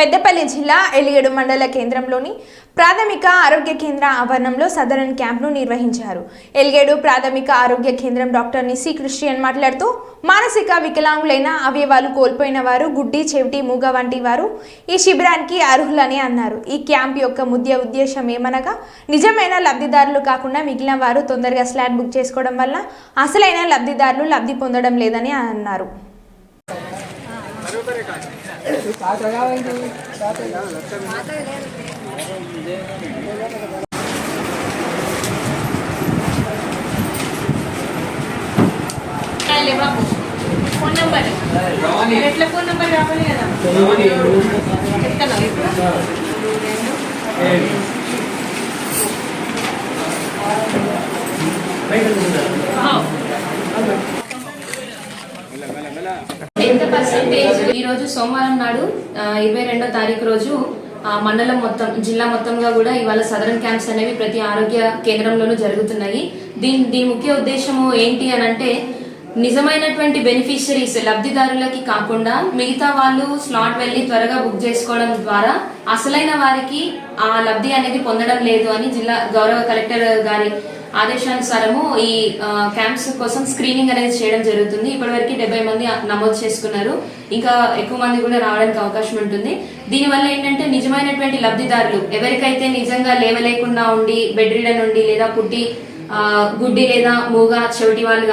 పెద్దపల్లి జిల్లా ఎలిగేడు మండల కేంద్రంలోని ప్రాథమిక ఆరోగ్య కేంద్ర ఆవరణంలో సదరన్ క్యాంప్ను నిర్వహించారు. ఎలిగేడు ప్రాథమిక ఆరోగ్య కేంద్రం డాక్టర్ నిసి క్రిస్టియన్ మాట్లాడుతూ మానసిక వికలాంగులైన అవయవాలు కోల్పోయిన వారు గుడ్డి చెవిటి మూగ వంటి వారు ఈ శిబిరానికి అర్హులని అన్నారు. ఈ క్యాంప్ యొక్క ముఖ్య ఉద్దేశం ఏమనగా నిజమైన లబ్ధిదారులు కాకుండా మిగిలిన వారు తొందరగా స్లాట్ బుక్ చేసుకోవడం వల్ల అసలైన లబ్ధిదారులు లబ్ధి పొందడం లేదని అన్నారు. ఫోన్ నంబర్ ఎట్లా ఫోన్ నెంబర్ రావాలి కదా చెప్తాను ఇప్పుడు ఎంత పర్సెంటేజ్ ఈ రోజు సోమవారం నాడు ఇరవై రెండో తారీఖు రోజు ఆ, మండలం మొత్తం జిల్లా మొత్తంగా కూడా ఇవాళ సదరన్ క్యాంప్స్ అనేవి ప్రతి ఆరోగ్య కేంద్రంలోనూ జరుగుతున్నాయి. దీని దీని ముఖ్య ఉద్దేశము ఏంటి అని అంటే నిజమైనటువంటి బెనిఫిషరీస్ లబ్ధిదారులకి కాకుండా మిగతా వాళ్ళు స్లాట్ వెళ్ళి త్వరగా బుక్ చేసుకోవడం ద్వారా అసలైన వారికి ఆ లబ్ధి అనేది పొందడం లేదు అని జిల్లా గౌరవ కలెక్టర్ గారి ఆదేశానుసారము ఈ క్యాంప్స్ కోసం స్క్రీనింగ్ అనేది చేయడం జరుగుతుంది. ఇప్పటివరకు డెబ్బై మంది నమోదు చేసుకున్నారు. ఇంకా ఎక్కువ మంది కూడా రావడానికి అవకాశం ఉంటుంది. దీనివల్ల ఏంటంటే నిజమైనటువంటి లబ్ధిదారులు ఎవరికైతే నిజంగా లేవలేకుండా ఉండి బెడ్ రీడన్ ఉండి లేదా పుట్టి గుడ్డి లేదా మూగా చెవిటి వాళ్ళు